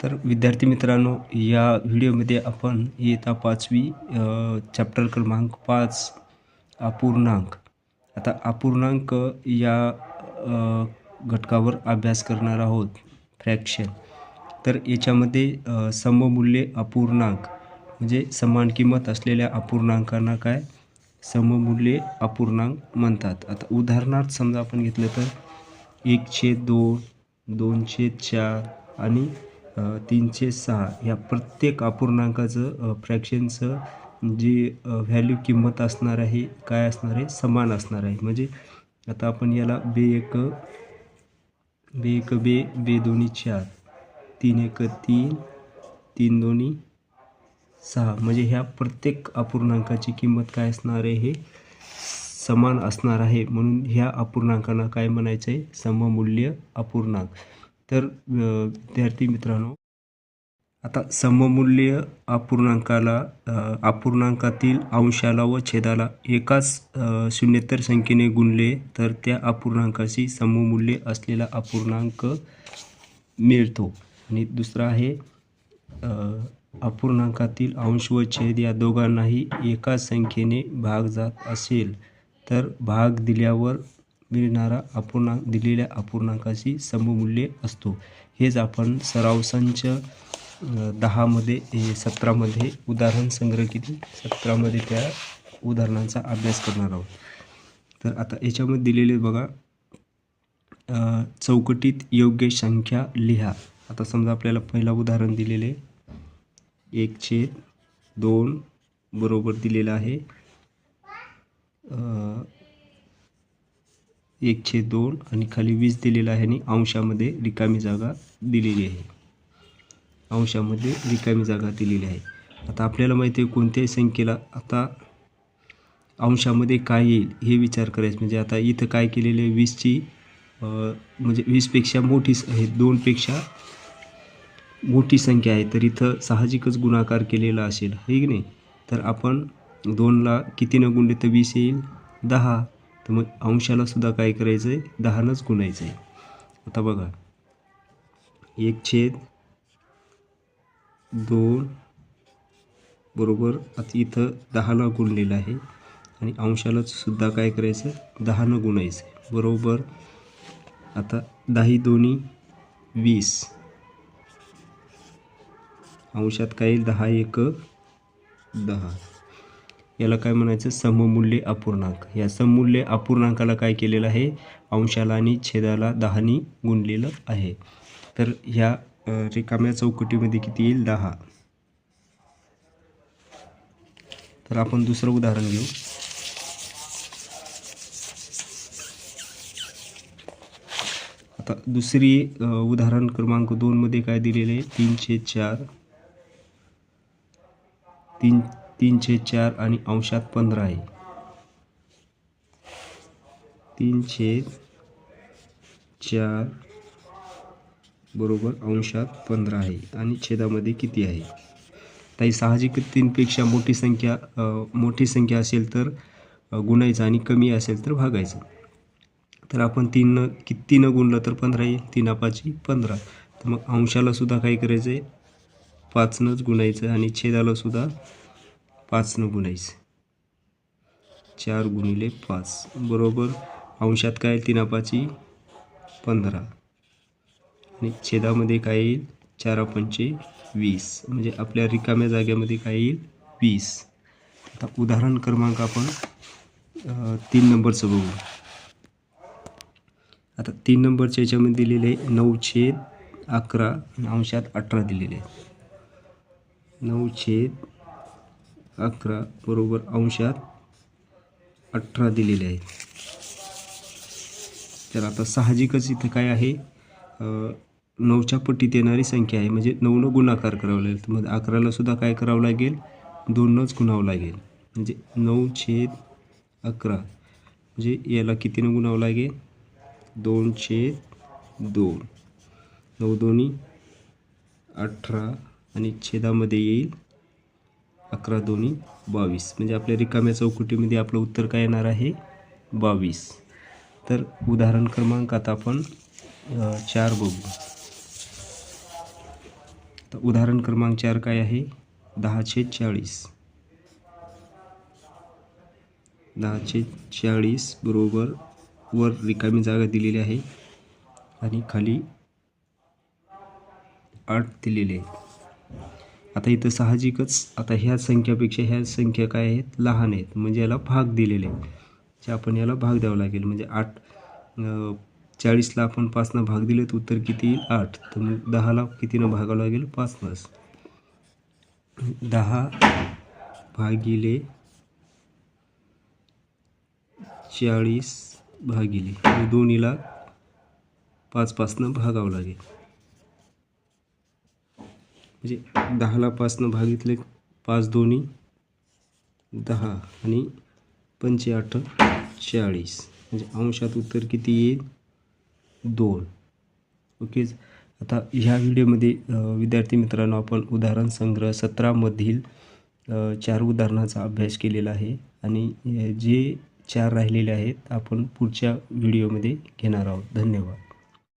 तर विद्यार्थी मित्रांनो या व्हिडिओमध्ये आपण इयत्ता पाचवी चॅप्टर क्रमांक पाच अपूर्णांक. आता अपूर्णांक या घटकावर अभ्यास करणार आहोत. फ्रॅक्शन. तर याच्यामध्ये सममूल्य अपूर्णांक म्हणजे समान किंमत असलेल्या अपूर्णांकांना काय? सममूल्य अपूर्णांक म्हणतात. आता उदाहरणार्थ समजा आपण घेतलं तर एकशे दोन दोनशे चार आणि तीनशे सहा या प्रत्येक अपूर्णांकाचं फ्रॅक्शनचं जी व्हॅल्यू किंमत असणार आहे काय असणार आहे समान असणार आहे. म्हणजे आता आपण याला बे एक बे एक बे बे दोन्ही चार तीन एक तीन तीन दोन्ही सहा. म्हणजे ह्या प्रत्येक अपूर्णांकाची किंमत काय असणार आहे हे समान असणार आहे. म्हणून ह्या अपूर्णांकांना काय म्हणायचं आहे सममूल्य अपूर्णांक. तर विद्यार्थी मित्रांनो आता सममूल्य अपूर्णांकाला अपूर्णांकातील अंशाला व छेदाला एकाच अ, शून्येतर संख्येने गुणले तर त्या अपूर्णांकाशी सममूल्य असलेला अपूर्णांक मिळतो. आणि दुसरा आहे अपूर्णांकातील अंश व छेद या दोघांनाही एकाच संख्येने भाग जात असेल तर भाग दिल्यावर मिळणारा अपूर्णांक दिलेल्या अपूर्णांकाशी सममूल्य असतो. हेच आपण सराव संच दहामध्ये हे सतरामध्ये उदाहरण संग्रह किती सतरामध्ये त्या उदाहरणांचा अभ्यास करणार आहोत. तर आता याच्यामध्ये दिलेले बघा. चौकटीत योग्य संख्या लिहा. आता समजा आपल्याला पहिला उदाहरण दिलेले एक छेद दोन बरोबर दिलेलं आहे. एकशे दोन आणि खाली वीस दिलेलं आहे आणि अंशामध्ये रिकामी जागा दिलेली आहे. अंशामध्ये रिकामी जागा दिलेली आहे. आता आपल्याला माहिती आहे कोणत्याही संख्येला आता अंशामध्ये काय येईल हे विचार करायचं. म्हणजे आता इथं काय केलेलं आहे? वीसची म्हणजे वीसपेक्षा मोठी आहे दोनपेक्षा मोठी संख्या आहे. तर इथं साहजिकच गुणाकार केलेला असेल. हे की नाही? तर आपण दोनला कितीनं गुणले तर वीस येईल? दहा. तर मग अंशालासुद्धा काय करायचं आहे दहानंच गुणायचं आहे आता बघा. एक छेद दोन बरोबर आता इथं दहाला गुणलेलं आहे. आणि अंशालासुद्धा काय करायचं दहानं गुणायचं आहे बरोबर. आता दही दोन्ही वीस. अंशात काय दहा एक दहा. याला काय म्हणायचं? सममूल्य अपूर्णांक. या सममूल्य अपूर्णांकाला काय केलेलं आहे? अंशाला आणि छेदाला दहानी गुणलेलं आहे. तर ह्या रिकाम्या चौकटीमध्ये किती येईल? दहा. तर आपण दुसरं उदाहरण घेऊ. आता दुसरी उदाहरण क्रमांक दोनमध्ये काय दिलेलं आहे? तीनशे चार. तीन तीनशे चार आणि अंशात पंधरा आहे. तीनशे चार बरोबर अंशात पंधरा आहे. आणि छेदामध्ये किती आहे? ताई साहजिक तीनपेक्षा मोठी संख्या मोठी संख्या असेल तर गुणायचं आणि कमी असेल तर भागायचं. तर आपण तीन कितीनं गुणलं तर पंधरा येईल तीन पाची पंधरा. तर मग अंशालासुद्धा काय करायचं आहे पाचनंच गुणायचं आणि छेदालासुद्धा पाच पाचनं गुणायचं चार गुणिले पाच. बरोबर? अंशात काय तीन पाची पंधरा. आणि छेदामध्ये काय येईल? चार पंचे वीस. म्हणजे आपल्या रिकाम्या जाग्यामध्ये काय येईल? वीस. आता उदाहरण क्रमांक आपण तीन नंबरचं बघू. आता तीन नंबरच्या याच्यामध्ये दिलेले आहे नऊ छेद अकरा आणि अंशात अठरा दिलेले आहे नऊ छेद अकरा बरोबर अंशात अठरा दिलेले आहेत. तर आता साहजिकच इथं काय आहे? नऊच्या पट्टीत येणारी संख्या आहे. म्हणजे नऊनं गुणाकार करावा लागेल. तर मग अकरालासुद्धा काय करावं लागेल? दोनच गुणावं लागेल. म्हणजे नऊ छेद अकरा. म्हणजे याला कितीनं गुणावं लागेल? दोन छेद दोन. नऊ दोन्ही अठरा आणि छेदामध्ये येईल अकरा दोन्ही बावीस. म्हणजे आपल्या रिकाम्या चौकटीमध्ये आपलं उत्तर काय येणार आहे? बावीस. तर उदाहरण क्रमांक आता आपण चार बघू. तर उदाहरण क्रमांक चार काय आहे? दहाशे चाळीस. दहाशे चाळीस बरोबर वर रिकामी जागा दिलेली आहे. आणि खाली आठ दिलेली आहे आता इथं साहजिकच आता ह्या संख्यापेक्षा ह्या संख्या काय आहेत? लहान आहेत. म्हणजे याला भाग दिलेले आहेत. जे आपण याला भाग द्यावा लागेल. म्हणजे आठ चाळीसला आपण पाचनं भाग दिले तर उत्तर किती येईल? आठ. तर मग दहाला कितीनं भागावं लागेल? पाचनंच. दहा भागिले चाळीस भागिले. दोन्हीला पाच पाचनं भागावं लागेल. म्हणजे दहाला पाचनं भागितले पाच दोन्ही दहा आणि पंचेआठ चाळीस म्हणजे अंशात उत्तर किती येईल? दोन. ओकेच आता ह्या व्हिडिओमध्ये विद्यार्थी मित्रांनो आपण उदाहरण संग्रह सतरामधील चार उदाहरणाचा अभ्यास केलेला आहे. आणि जे चार राहिलेले आहेत आपण पुढच्या व्हिडिओमध्ये घेणार आहोत. धन्यवाद.